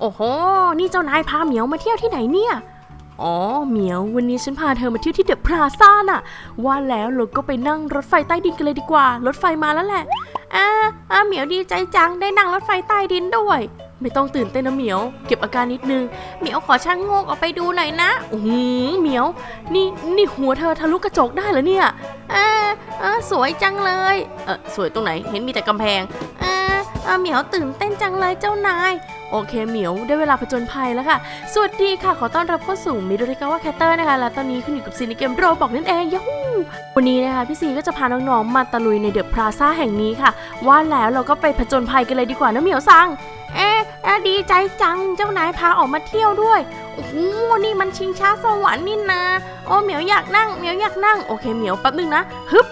โอ้โห นี่เจ้านายพาเหมียวมาเที่ยวที่ไหนเนี่ย อ๋อ เหมียว วันนี้ฉันพาเธอมาเที่ยวที่เดอะพลาซ่าน่ะ ว่าแล้วเราก็ไปนั่งรถไฟใต้ดินกันเลยดีกว่า รถไฟมาแล้วแหละ อ่าอ่าเหมียวดีใจจัง ได้นั่งรถไฟใต้ดินด้วย ไม่ต้องตื่นเต้นนะเหมียว เก็บอาการนิดนึง เหมียวขอช่างโงกออกไปดูหน่อยนะอ้โหเหมียว นี่นี่หัวเธอทะลุกระจกได้เหรอเนี่ยอ่าอ่าสวยจังเลย เออสวยตรงไหน เห็นมีแต่กำแพงอ่าอ่าเหมียวตื่นเต้นจังเลยเจ้านาย โอเคเหมียวได้เวลาผจญภัยแล้วค่ะ สวัสดีค่ะ ขอต้อนรับเข้าสู่มิโดริกาวะแคตเตอร์นะคะ และตอนนี้คุณอยู่กับซีในเกมโรบอกนั่นเองยูฮูวันนี้นะคะพี่ซีก็จะพาน้องๆมาตะลุยในเดอะพลาซ่าแห่งนี้ค่ะ ว่าแล้วเราก็ไปผจญภัยกันเลยดีกว่านะเหมียวซังเอ๊ะเอ๊ะดีใจจังเจ้านายพาออกมาเที่ยวด้วยโอ้โหนี่มันชิงช้าสวรรค์นี่นะโอ้เหมียวอยากนั่งเหมียวอยากนั่งโอเคเหมียวแป๊บนึงนะฮึบ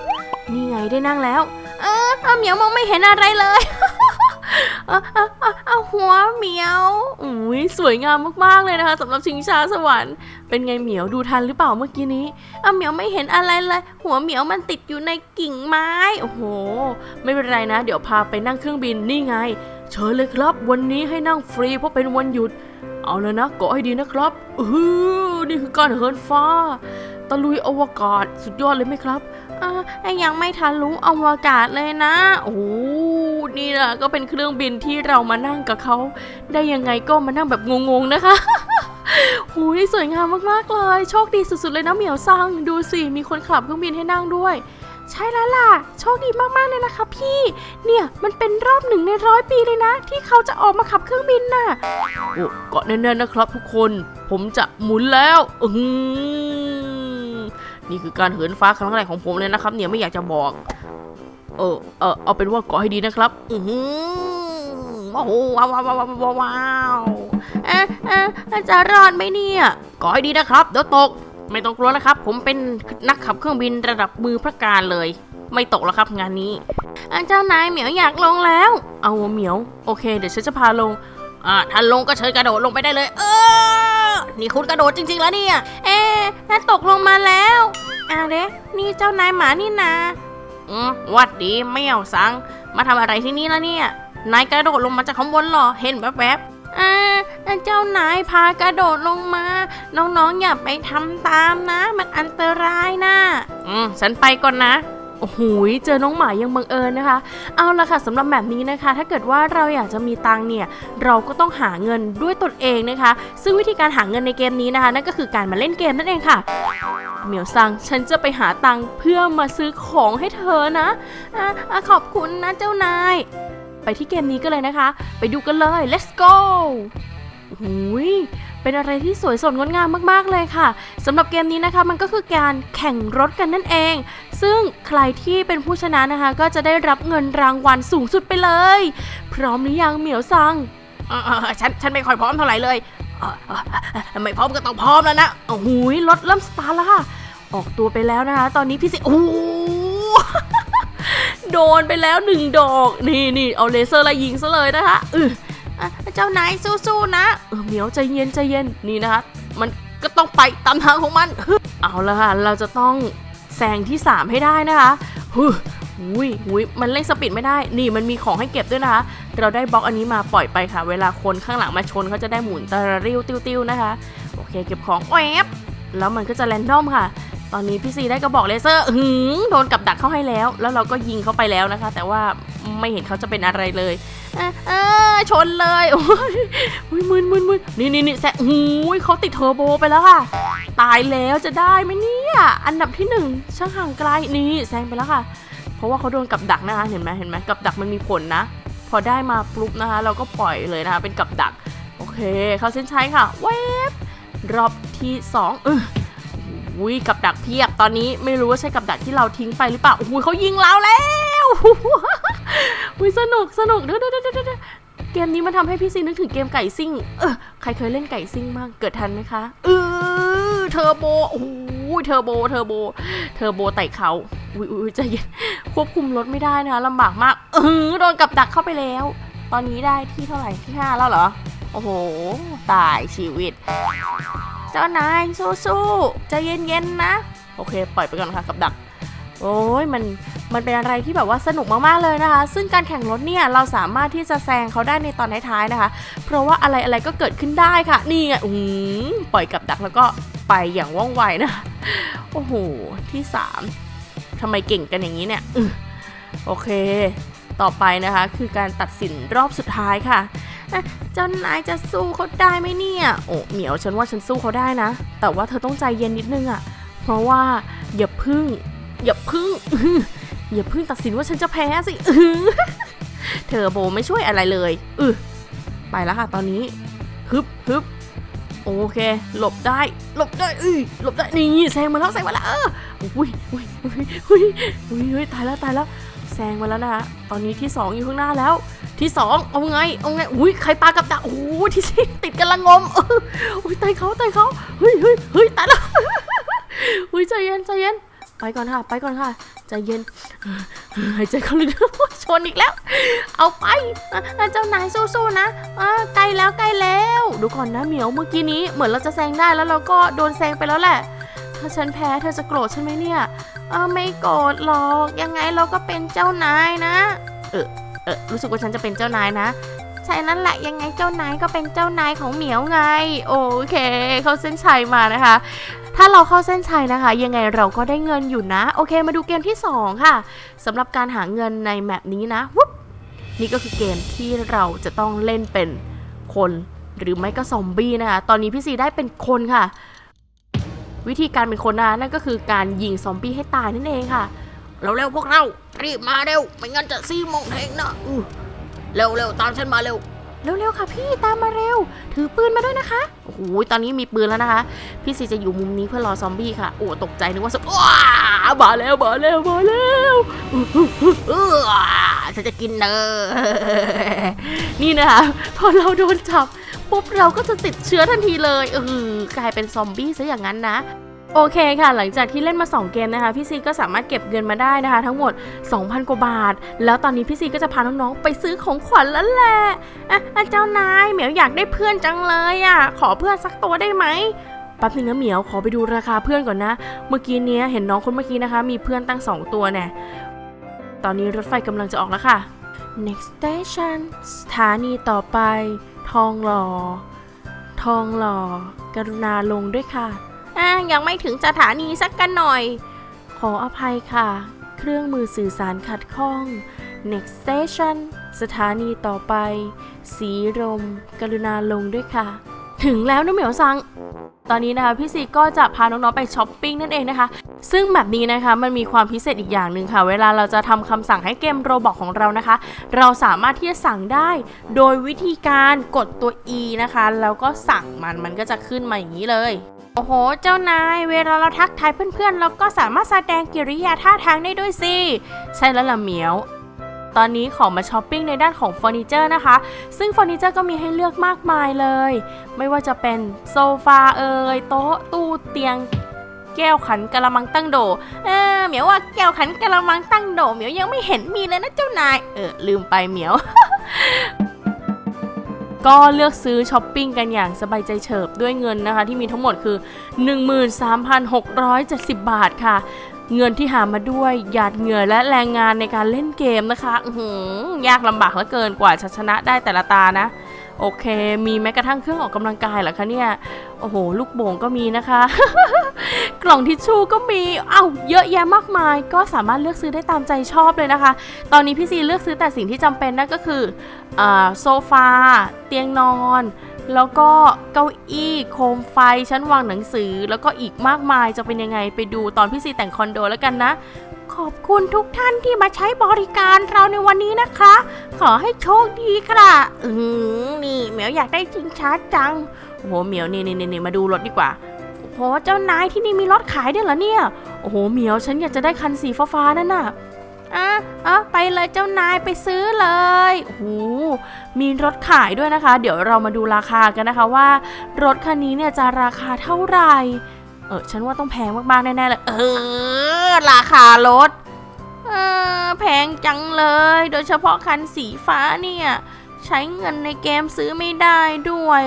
นี่ไงได้นั่งแล้ว เออเออเหมียวมองไม่เห็นอะไรเลย เออเออเอาหัวเหมียวอุ้ยสวยงามมากๆเลยนะคะสำหรับชิงช้าสวรรค์เป็นไงเหมียวดูทันหรือเปล่าเมื่อกี้นี้เอาเหมียวไม่เห็นอะไรเลย หัวเหมียวมันติดอยู่ในกิ่งไม้โอ้โห ไม่เป็นไรนะ เดี๋ยวพาไปนั่งเครื่องบินนี่ไง เชิญเลยครับ วันนี้ให้นั่งฟรีเพราะเป็นวันหยุด เอาเลยนะเกาะให้ดีนะครับเออนี่คือการเหินฟ้า ตะลุยอวกาศสุดยอดเลยไหมครับ ยังไม่ทันรู้อวกาศเลยนะ โอ้นี่แหละก็เป็นเครื่องบินที่เรามานั่งกับเขาได้ยังไงก็มานั่งแบบงงๆนะคะหูยสวยงามมากๆเลย โชคดีสุดๆเลยนะเหมียวซัง ดูสิ มีคนขับเครื่องบินให้นั่งด้วย ใช่แล้วล่ะ โชคดีมากๆเลยนะคะพี่ เนี่ยมันเป็นรอบหนึ่งในร้อยปีเลยนะ ที่เขาจะออกมาขับเครื่องบินน่ะเกาะแน่นๆนะครับทุกคน ผมจะหมุนแล้วอือหือ นี่คือการเหินฟ้าครั้งแรกของผมเลยนะครับ เนี่ยไม่อยากจะบอก เออเออเอาเป็นว่ากาะให้ดีนะครับ อือหือโอ้โหว้าวว้าวว้าวว้าวว้าวเอ๊ะเอ๊ะจะรอดไหมเนี่ยกาะให้ดีนะครับเดี๋ยวตก ไม่ต้องกลัวนะครับ ผมเป็นนักขับเครื่องบินระดับมือพระการเลย ไม่ตกแล้วครับงานนี้อะเจ้านายเหมียวอยากลงแล้ว เอาเหมียว โอเค เดี๋ยวฉันจะพาลงอ่าถ้าลงก็เชิญกระโดดลงไปได้เลย เออ นี่คุณกระโดดจริง ๆ แล้วเนี่ย เอ๊ะถ้าตกลงมาแล้วอ้าวเด้นี่เจ้านายหมานี่นาอืมหวัดดีไม่เอาสัง มาทำอะไรที่นี่แล้วเนี่ย นายกระโดดลงมาจากข้างบนเหรอ เห็นแวบๆอ่าเจ้านายพากระโดดลงมา น้องๆอย่าไปทำตามนะ มันอันตรายนะ อืมฉันไปก่อนนะ โอ้โหเจอน้องหมายังบังเอิญนะคะ เอาละค่ะสำหรับแบบนี้นะคะ ถ้าเกิดว่าเราอยากจะมีตังเนี่ยเราก็ต้องหาเงินด้วยตนเองนะคะ ซึ่งวิธีการหาเงินในเกมนี้นะคะ นั่นก็คือการมาเล่นเกมนั่นเองค่ะเหมียวซังฉันจะไปหาตังเพื่อมาซื้อของให้เธอนะอะอะขอบคุณนะเจ้านาย ไปที่เกมนี้กันเลยนะคะ ไปดูกันเลย let's go หูย เป็นอะไรที่สวยสดงดงามมากๆเลยค่ะสำหรับเกมนี้นะคะมันก็คือการแข่งรถกันนั่นเอง ซึ่งใครที่เป็นผู้ชนะนะคะ ก็จะได้รับเงินรางวัลสูงสุดไปเลย พร้อมหรือยังเหมียวซังเออเออฉันฉันไม่ค่อยพร้อมเท่าไหร่เลยเออเออเออไม่พร้อมก็ต้องพร้อมแล้วนะโอ้โหยรถเริ่มสตาร์ทแล้วค่ะ ออกตัวไปแล้วนะคะ ตอนนี้พี่สิโอ้โหโดนไปแล้วหนึ่งดอก นี่นี่เอาเลเซอร์ไล่ยิงซะเลยนะคะเอออะ เจ้านายสู้ๆนะเออเหมียวใจเย็นใจเย็นนี่นะคะมันก็ต้องไปตามทางของมันเอาละค่ะเราจะต้องแซงที่ 3 ให้ได้นะคะฮึหุยหุยมันเร่งสปีดไม่ได้ นี่มันมีของให้เก็บด้วยนะคะ เราได้บล็อกอันนี้มาปล่อยไปค่ะ เวลาคนข้างหลังมาชนเขาจะได้หมุนตะริ้วติ้วๆนะคะ โอเคเก็บของแวบแล้วมันก็จะแรนดอมค่ะ ตอนนี้พี่ซีได้กระบอกเลเซอร์หืมโดนกับดักเข้าให้แล้ว แล้วเราก็ยิงเขาไปแล้วนะคะ แต่ว่าไม่เห็นเขาจะเป็นอะไรเลย เออ ชนเลยโอ้ยมึนมึนมึนนี่นี่นี่แซะหูยเขาติดเทอร์โบไปแล้วค่ะ ตายแล้วจะได้ไหมเนี่ย อันดับที่หนึ่งช่างห่างไกลนี่แซงไปแล้วค่ะ เพราะว่าเขาโดนกับดักนะคะเห็นไหมเห็นไหมกับดักมันมีผลนะ พอได้มาปุ๊บนะคะ เราก็ปล่อยเลยนะคะ เป็นกับดัก โอเค เขาเส้นชัยค่ะเวฟรอบที่สองเอออุ้ยกับดักเพียบตอนนี้ไม่รู้ว่าใช่กับดักที่เราทิ้งไปหรือเปล่าโอ้โหเขายิงเราแล้วอุ้ยสนุกสนุกเด้อเด้อเด้อ เกมนี้มันทำให้พี่ซีนึกถึงเกมไก่ซิ่ง เออใครเคยเล่นไก่ซิ่งบ้างเกิดทันไหมคะเออเทอร์โบโอ้โหเทอร์โบเทอร์โบเทอร์โบไต่เขาอุ้ยอุ้ยใจเย็นควบคุมรถไม่ได้นะคะลำบากมากเออโดนกับดักเข้าไปแล้ว ตอนนี้ได้ที่เท่าไหร่ที่ห้าแล้วเหรอโอ้โห ตายชีวิต เจ้านายสู้ๆใจเย็นๆนะ โอเค ปล่อยไปก่อนค่ะกับดัก โอ้ยมันมันเป็นอะไรที่แบบว่าสนุกมากๆเลยนะคะ ซึ่งการแข่งรถเนี่ยเราสามารถที่จะแซงเขาได้ในตอนท้ายๆนะคะ เพราะว่าอะไรอะไรก็เกิดขึ้นได้ค่ะ นี่ไงอืมปล่อยกับดักแล้วก็ไปอย่างว่องไวนะคะโอ้โหที่สามทำไมเก่งกันอย่างนี้เนี่ยอโอเค ต่อไปนะคะ คือการตัดสินรอบสุดท้ายค่ะเจ้านายจะสู้เขาได้ไหมเนี่ย โอ้เหมียวฉันว่าฉันสู้เขาได้นะ แต่ว่าเธอต้องใจเย็นนิดนึงอะเพราะว่าอย่าพึ่ง อย่าพึ่งอย่าพึ่งตัดสินว่าฉันจะแพ้สิเธอโบไม่ช่วยอะไรเลยอือไปแล้วค่ะตอนนี้ฮึบฮึบโอเค หลบได้ หลบได้เอ้ยหลบได้ นี่แซงมาแล้วแซงมาแล้วเอออุ้ยอุ้ยอุ้ยอุ้ยอุ้ยอุ้ยตายแล้วตายแล้วแซงมาแล้วนะคะตอนนี้ที่สองอยู่ข้างหน้าแล้ว ที่สองเอาไง เอาไง อุ้ยใครปากับดักโอ้ที่สี่ติดกันละงมเอออุ้ยตายเขาตายเขาเฮ้ยเฮ้ยเฮ้ยตายแล้วอุ้ยใจเย็นใจเย็น ไปก่อนค่ะ ไปก่อนค่ะ ใจเย็นหายใจเข้าลึกๆชนอีกแล้ว เอาไปเจ้านายสู้ๆนะใกล้แล้วใกล้แล้วดูก่อนนะเหมียวเมื่อกี้นี้เหมือนเราจะแซงได้แล้วเราก็โดนแซงไปแล้วแหละ ถ้าฉันแพ้เธอจะโกรธใช่ไหมเนี่ยเออไม่โกรธหรอกยังไงเราก็เป็นเจ้านายนะเออเออรู้สึกว่าฉันจะเป็นเจ้านายนะใช่นั่นแหละยังไงเจ้านายก็เป็นเจ้านายของเหมียวไง โอเค เข้าเส้นชัยมานะคะ ถ้าเราเข้าเส้นชัยนะคะ ยังไงเราก็ได้เงินอยู่นะ โอเคมาดูเกมที่ 2 ค่ะสำหรับการหาเงินในแมปนี้นะวุ๊บนี่ก็คือเกมที่เราจะต้องเล่นเป็นคนหรือไม่ก็ซอมบี้นะคะ ตอนนี้พี่ซีได้เป็นคนค่ะ วิธีการเป็นคนนะนั่นก็คือการยิงซอมบี้ให้ตายนั่นเองค่ะ เร็วๆพวกเรา รีบมาเร็ว ไม่งั้นจะซี่โมงเทงนะอือเร็วๆตามฉันมาเร็ว เร็วๆค่ะพี่ตามมาเร็ว ถือปืนมาด้วยนะคะโอ้โหตอนนี้มีปืนแล้วนะคะ พี่ซีจะอยู่มุมนี้เพื่อรอซอมบี้ค่ะ โอ้ตกใจนึกว่าว้ามาแล้วมาแล้วมาแล้วฉันจะกินเนอนี่นะคะพอเราโดนจับปุ๊บเราก็จะติดเชื้อทันทีเลยเออกลายเป็นซอมบี้ซะอย่างนั้นนะ โอเคค่ะ หลังจากที่เล่นมา 2 เกมนะคะ พี่ซีก็สามารถเก็บเงินมาได้นะคะ ทั้งหมด 2,000 กว่าบาท แล้วตอนนี้พี่ซีก็จะพาน้องๆ ไปซื้อของขวัญแล้วแหละอะอะเจ้านายเหมียวอยากได้เพื่อนจังเลยอะ ขอเพื่อนสักตัวได้ไหมแป๊บนึงนะเหมียวขอไปดูราคาเพื่อนก่อนนะ เมื่อกี้เนี้ยเห็นน้องคนเมื่อกี้นะคะ มีเพื่อนตั้ง 2 ตัวแน่ตอนนี้รถไฟกำลังจะออกแล้วค่ะ next station สถานีต่อไป ทองหล่อทองหล่อ กรุณาลงด้วยค่ะ อะยังไม่ถึงสถานีสักกันหน่อย ขออภัยค่ะ เครื่องมือสื่อสารขัดข้อง next station สถานีต่อไป สีลมกรุณาลงด้วยค่ะ ถึงแล้วนะเหมียวซัง ตอนนี้นะคะพี่ซีก็จะพาน้องๆไปช้อปปิ้งนั่นเองนะคะ ซึ่งแบบนี้นะคะมันมีความพิเศษอีกอย่างหนึ่งค่ะ เวลาเราจะทำคำสั่งให้เกมโรบอกของเรานะคะ เราสามารถที่จะสั่งได้ โดยวิธีการกดตัว E นะคะ แล้วก็สั่งมันมันก็จะขึ้นมาอย่างนี้เลย โอ้โห เจ้านาย เวลาเราทักทายเพื่อนๆ เราก็สามารถแสดงกิริยาท่าทางได้ด้วยสิ ใช่แล้วล่ะเหมียว ตอนนี้ขอมาช้อปปิ้งในด้านของเฟอร์นิเจอร์นะคะ ซึ่งเฟอร์นิเจอร์ก็มีให้เลือกมากมายเลย ไม่ว่าจะเป็นโซฟาเอ่ยโต๊ะตู้เตียงแก้วขันกระมังตั้งโด เออเหมียวว่าแก้วขันกระมังตั้งโดเหมียวยังไม่เห็นมีเลยนะเจ้านาย เออลืมไปเหมียว ก็เลือกซื้อช้อปปิ้งกันอย่างสบายใจเฉิบด้วยเงินนะคะ ที่มีทั้งหมดคือ 13,670 บาทค่ะ เงินที่หามาด้วยหยาดเหงื่อและแรงงานในการเล่นเกมนะคะ อือหือยากลำบากเหลือเกินกว่าชนะได้แต่ละตานะ โอเค มีแม้กระทั่งเครื่องออกกำลังกายเหรอคะเนี่ย โอ้โห ลูกโป่งก็มีนะคะ กล่องทิชชู่ก็มี เอ้า เยอะแยะมากมาย ก็สามารถเลือกซื้อได้ตามใจชอบเลยนะคะ ตอนนี้พี่ซีเลือกซื้อแต่สิ่งที่จำเป็นนั่นก็คืออโซฟา เตียงนอน แล้วก็เก้าอี้โคมไฟชั้นวางหนังสือ แล้วก็อีกมากมายจะเป็นยังไงไปดูตอนพี่ซีแต่งคอนโดแล้วกันนะ ขอบคุณทุกท่านที่มาใช้บริการเราในวันนี้นะคะ ขอให้โชคดีค่ะ อืมนี่เหมียวอยากได้ชิงช้าจังโอ้โหเหมียวนี่นี่นี่มาดูรถดีกว่าโอ้โหเจ้านายที่นี่มีรถขายด้วยเหรอเนี่ย โอ้โหเหมียวฉันอยากจะได้คันสีฟ้าๆนั่นน่ะอะอะไปเลยเจ้านายไปซื้อเลยโอ้โหมีรถขายด้วยนะคะ เดี๋ยวเรามาดูราคากันนะคะว่า รถคันนี้เนี่ยจะราคาเท่าไหร่ ออฉันว่าต้องแพงมากๆแน่ๆเลย เออ ราคารถ เออ แพงจังเลย โดยเฉพาะคันสีฟ้าเนี่ย ใช้เงินในเกมซื้อไม่ได้ด้วย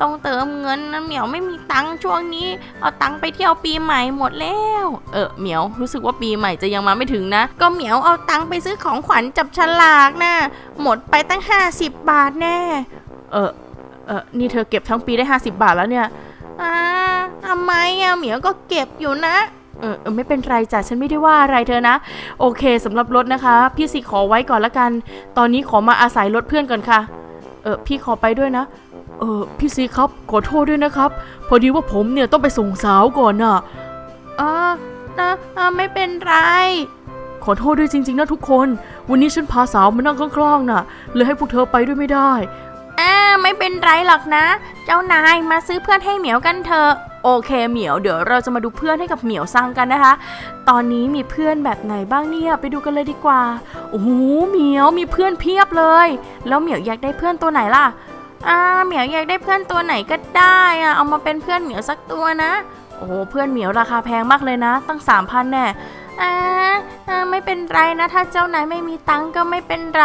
ต้องเติมเงินนะเหมียวไม่มีตังค์ช่วงนี้ เอาตังค์ไปเที่ยวปีใหม่หมดแล้ว เออเหมียวรู้สึกว่าปีใหม่จะยังมาไม่ถึงนะ ก็เหมียวเอาตังค์ไปซื้อของขวัญจับฉลากนะ หมดไปตั้ง 50 บาทแน่ เออ เออนี่เธอเก็บทั้งปีได้ 50 บาทแล้วเนี่ย อ่าทำไมอะเหมียวก็เก็บอยู่นะเออเออไม่เป็นไรจ้ะฉันไม่ได้ว่าอะไรเธอนะ โอเคสำหรับรถนะคะ พี่สีขอไว้ก่อนละกัน ตอนนี้ขอมาอาศัยรถเพื่อนก่อนค่ะ เออพี่ขอไปด้วยนะ เออพี่ซีครับขอโทษด้วยนะครับ พอดีว่าผมเนี่ยต้องไปส่งสาวก่อนน่ะเออนะอ่าไม่เป็นไร ขอโทษด้วยจริง ๆนะทุกคน วันนี้ฉันพาสาวมานั่งข้างๆน่ะเลยให้พวกเธอไปด้วยไม่ได้ ไม่เป็นไรหรอกนะ เจ้านายมาซื้อเพื่อนให้เหมียวกันเถอะโอเคเหมียวเดี๋ยวเราจะมาดูเพื่อนให้กับเหมียวซังกันนะคะ ตอนนี้มีเพื่อนแบบไหนบ้างเนี่ยไปดูกันเลยดีกว่าโอ้โหเหมียวมีเพื่อนเพียบเลย แล้วเหมียวอยากได้เพื่อนตัวไหนล่ะอ่าเหมียวอยากได้เพื่อนตัวไหนก็ได้อะเอามาเป็นเพื่อนเหมียวสักตัวนะ โอ้โหเพื่อนเหมียวราคาแพงมากเลยนะ ตั้งสามพันแน่ อ่าอ่าไม่เป็นไรนะถ้าเจ้านายไม่มีตังค์ก็ไม่เป็นไร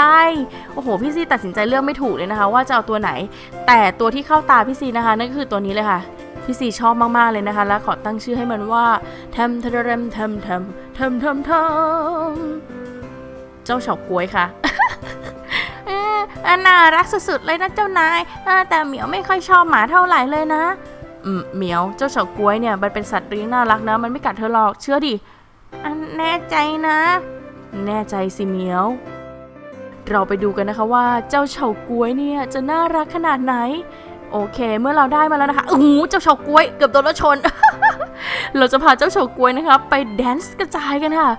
โอ้โห พี่ซีตัดสินใจเลือกไม่ถูกเลยนะคะ ว่าจะเอาตัวไหน แต่ตัวที่เข้าตาพี่ซีนะคะ นั่นก็คือตัวนี้เลยค่ะพี่ซีชอบมากๆเลยนะคะ และขอตั้งชื่อให้มันว่าแทมทเรมแทมแทมแทมแทมแทมเจ้าเฉาก๊วยค่ะเอออะน่ารักสุดๆเลยนะเจ้านายแต่เหมียวไม่ค่อยชอบหมาเท่าไหร่เลยนะเหมียวเจ้าเฉาก๊วยเนี่ยมันเป็นสัตว์เลี้ยงน่ารักนะ มันไม่กัดเธอหรอกเชื่อดิ แน่ใจนะ แน่ใจสิเหมียว เราไปดูกันนะคะว่าเจ้าเฉาก๊วยเนี่ยจะน่ารักขนาดไหน โอเค เมื่อเราได้มาแล้วนะคะโอ้โหเจ้าเฉาก๊วยเกือบโดนรถชน เราจะพาเจ้าเฉาก๊วยนะคะไปแดนซ์กระจายกันค่ะ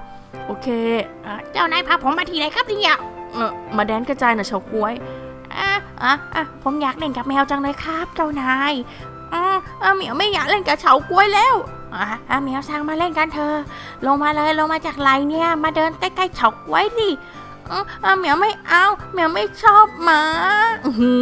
โอเคอะเจ้านายพาผมมาที่ไหนครับเนี่ยเออมาแดนซ์กระจายหน่อยเฉาก๊วยอะอะอะผมอยากเล่นกับแมวจังเลยครับ เจ้านายอะอะเหมียวไม่อยากเล่นกับเฉากล้วยแล้ว อะอะเหมียวสั่งมาเล่นกันเถอลงมาเลยลงมาจากไหลเนี่ย มาเดินใกล้ๆเฉากล้วยดิอะอะเหมียวไม่เอาเหมียวไม่ชอบหมาหื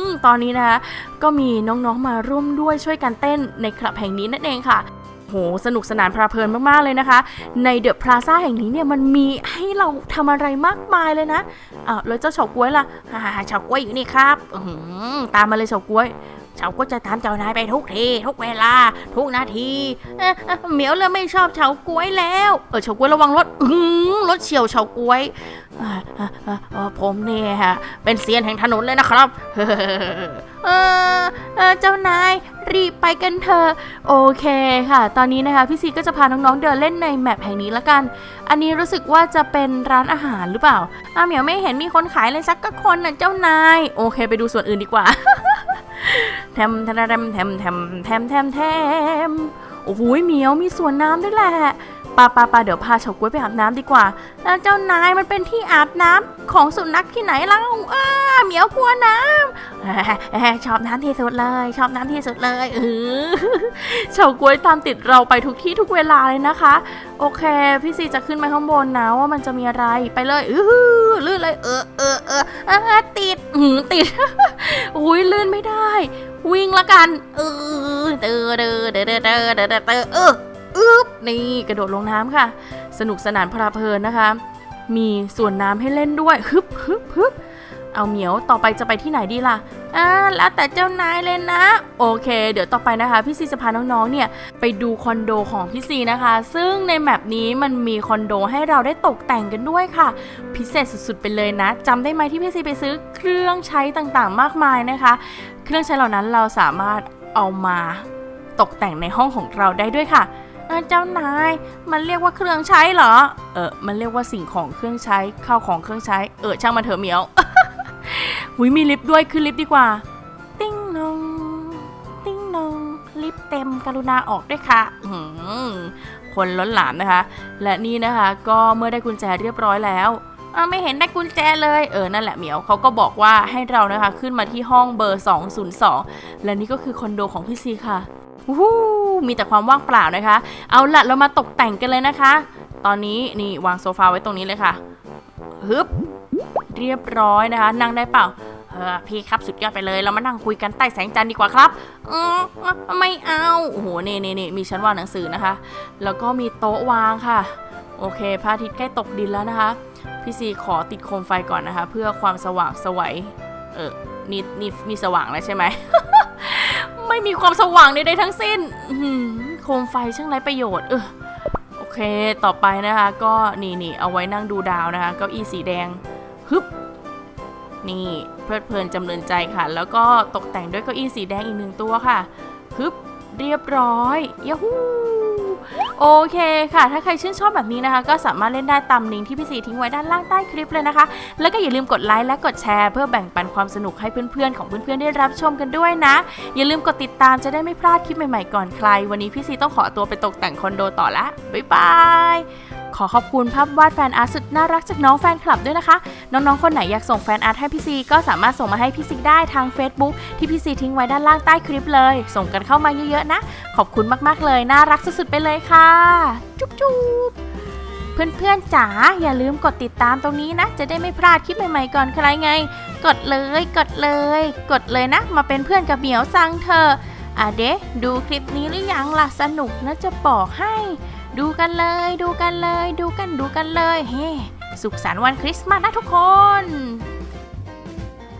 อตอนนี้นะคะก็มีน้องๆมาร่วมด้วยช่วยกันเต้นในคลับแห่งนี้นั่นเองค่ะโหสนุกสนานพลาเพลินมากๆเลยนะคะ ในเดอะพลาซ่าแห่งนี้เนี่ยมันมีให้เราทำอะไรมากมายเลยนะอ้าวแล้วเจ้าเฉาก๊วยล่ะอ่าเฉากล้วยอยู่นี่ครับอื้อหือตามมาเลยเฉาก๊วย เฉาก็จะตามเจ้านายไปทุกทีทุกเวลา ทุกนาทีเหมียวเริ่มไม่ชอบเฉาก๊วยแล้ว เออเฉาก๊วยระวังรถอื้อหือรถเฉียวเฉาก๊วยผมเนี่ยฮะเป็นเซียนแห่งถนนเลยนะครับเออเออเจ้านายรีบไปกันเถอะโอเคค่ะ ตอนนี้นะคะพี่ซีก็จะพาน้องๆเดินเล่นในแมปแห่งนี้ละกัน อันนี้รู้สึกว่าจะเป็นร้านอาหารหรือเปล่าอาเหมียวไม่เห็นมีคนขายเลยสักก็คนน่ะเจ้านาย โอเค ไปดูส่วนอื่นดีกว่า แทมแทมแทมแทมแทมแทมแทมแทมโอ้โหเหมียวมีสวนน้ำด้วยแหละปาปาปาเดี๋ยวพาเฉาก๊วยไปอาบน้ำดีกว่า แล้วเจ้านายมันเป็นที่อาบน้ำของสุนัขที่ไหนเล่าอ้าเหมียวกลัวน้ำ ชอบน้ำที่สุดเลย ชอบน้ำที่สุดเลยเออชาวกล้วยตามติดเราไปทุกที่ทุกเวลาเลยนะคะ โอเค พี่ซีจะขึ้นไปข้างบนนะว่ามันจะมีอะไรไปเลยอือลื่นเลยเออเออเออติดอือติดอุ้ยลื่นไม่ได้ วิ่งละกันเออเดอเดอเดอเดอเดอเดอเดอเอออึ๊บนี่กระโดดลงน้ำค่ะ สนุกสนานพลาเพลินนะคะ มีส่วนน้ำให้เล่นด้วยฮึบฮึบฮึบ เอาเหมียวต่อไปจะไปที่ไหนดีล่ะอ่าแล้วแต่เจ้านายเลยนะ โอเค เดี๋ยวต่อไปนะคะ พี่ซีจะพาน้องๆ เนี่ย ไปดูคอนโดของพี่ซีนะคะ ซึ่งในแมปนี้มันมีคอนโดให้เราได้ตกแต่งกันด้วยค่ะ พิเศษสุดๆ ไปเลยนะจำได้ไหมที่พี่ซีไปซื้อเครื่องใช้ต่างๆ มากมายนะคะ เครื่องใช้เหล่านั้นเราสามารถเอามาตกแต่งในห้องของเราได้ด้วยค่ะเจ้านาย มันเรียกว่าเครื่องใช้เหรอ เออ มันเรียกว่าสิ่งของเครื่องใช้ข้าวของเครื่องใช้ เออ ช่างมันเถอะเหมียว หุยมีลิฟต์ด้วยขึ้นลิฟต์ดีกว่า ติ้งนอง ติ้งนองลิฟต์เต็มกรุณาออกด้วยค่ะหือคนล้นหลามนะคะ และนี่นะคะ ก็เมื่อได้กุญแจเรียบร้อยแล้วไม่เห็นได้กุญแจเลยเออนั่นแหละเหมียวเขาก็บอกว่าให้เรานะคะขึ้นมาที่ห้องเบอร์ 202 และนี่ก็คือคอนโดของพี่ซีค่ะวู้มีแต่ความว่างเปล่านะคะ เอาละเรามาตกแต่งกันเลยนะคะ ตอนนี้นี่วางโซฟาไว้ตรงนี้เลยค่ะฮึบ เรียบร้อยนะคะ นั่งได้เปล่าเออพี่ครับสุดยอดไปเลย เรามานั่งคุยกันใต้แสงจันทร์ดีกว่าครับออไม่เอา โอ้โหเน่เน่เน่มีชั้นวางหนังสือนะคะ แล้วก็มีโต๊ะวางค่ะ โอเคพระอาทิตย์ใกล้ตกดินแล้วนะคะ พี่ซีขอติดโคมไฟก่อนนะคะ เพื่อความสว่างสวัยเออนี่นี่มีสว่างแล้วใช่ไหม ไม่มีความสว่างใดๆทั้งสิ้นอื้อหือโคมไฟช่างไรประโยชน์เออโอเค ต่อไปนะคะ ก็นี่นี่เอาไว้นั่งดูดาวนะคะ เก้าอี้สีแดง ฮึบนี่เพลิดเพลินจำเริญใจค่ะ แล้วก็ตกแต่งด้วยเก้าอี้สีแดงอีกหนึ่งตัวค่ะฮึบเรียบร้อยยาฮูโอเคค่ะ ถ้าใครชื่นชอบแบบนี้นะคะ ก็สามารถเล่นได้ตามลิงก์ที่พี่สีทิ้งไว้ด้านล่างใต้คลิปเลยนะคะ แล้วก็อย่าลืมกดไลค์และกดแชร์เพื่อแบ่งปันความสนุกให้เพื่อนๆ ของเพื่อนๆ ได้รับชมกันด้วยนะ อย่าลืมกดติดตามจะได้ไม่พลาดคลิปใหม่ๆก่อนใคร วันนี้พี่ซีต้องขอตัวไปตกแต่งคอนโดต่อละบ๊ายบาย ขอขอบคุณภาพวาดแฟนอาร์ตสุดน่ารักจากน้องแฟนคลับด้วยนะคะ น้องๆ คนไหนอยากส่งแฟนอาร์ตให้พี่ซีก็สามารถส่งมาให้พี่ซีได้ทาง Facebook ที่พี่ซีทิ้งไว้ด้านล่างใต้คลิปเลย ส่งกันเข้ามาเยอะๆนะ ขอบคุณมากๆเลย น่ารักสุดๆไปเลยค่ะ จุ๊บๆเพื่อนๆจ๋าอย่าลืมกดติดตามตรงนี้นะ จะได้ไม่พลาดคลิปใหม่ๆก่อนใครไง กดเลยกดเลย กดเลยนะ มาเป็นเพื่อนกับเหมียวซังเธออะเดะดูคลิปนี้หรือยังล่ะสนุกนะจะบอกให้ ดูกันเลย ดูกันเลย ดูกันดูกันเลย เฮ้ สุขสันต์วันคริสต์มาสนะทุกคน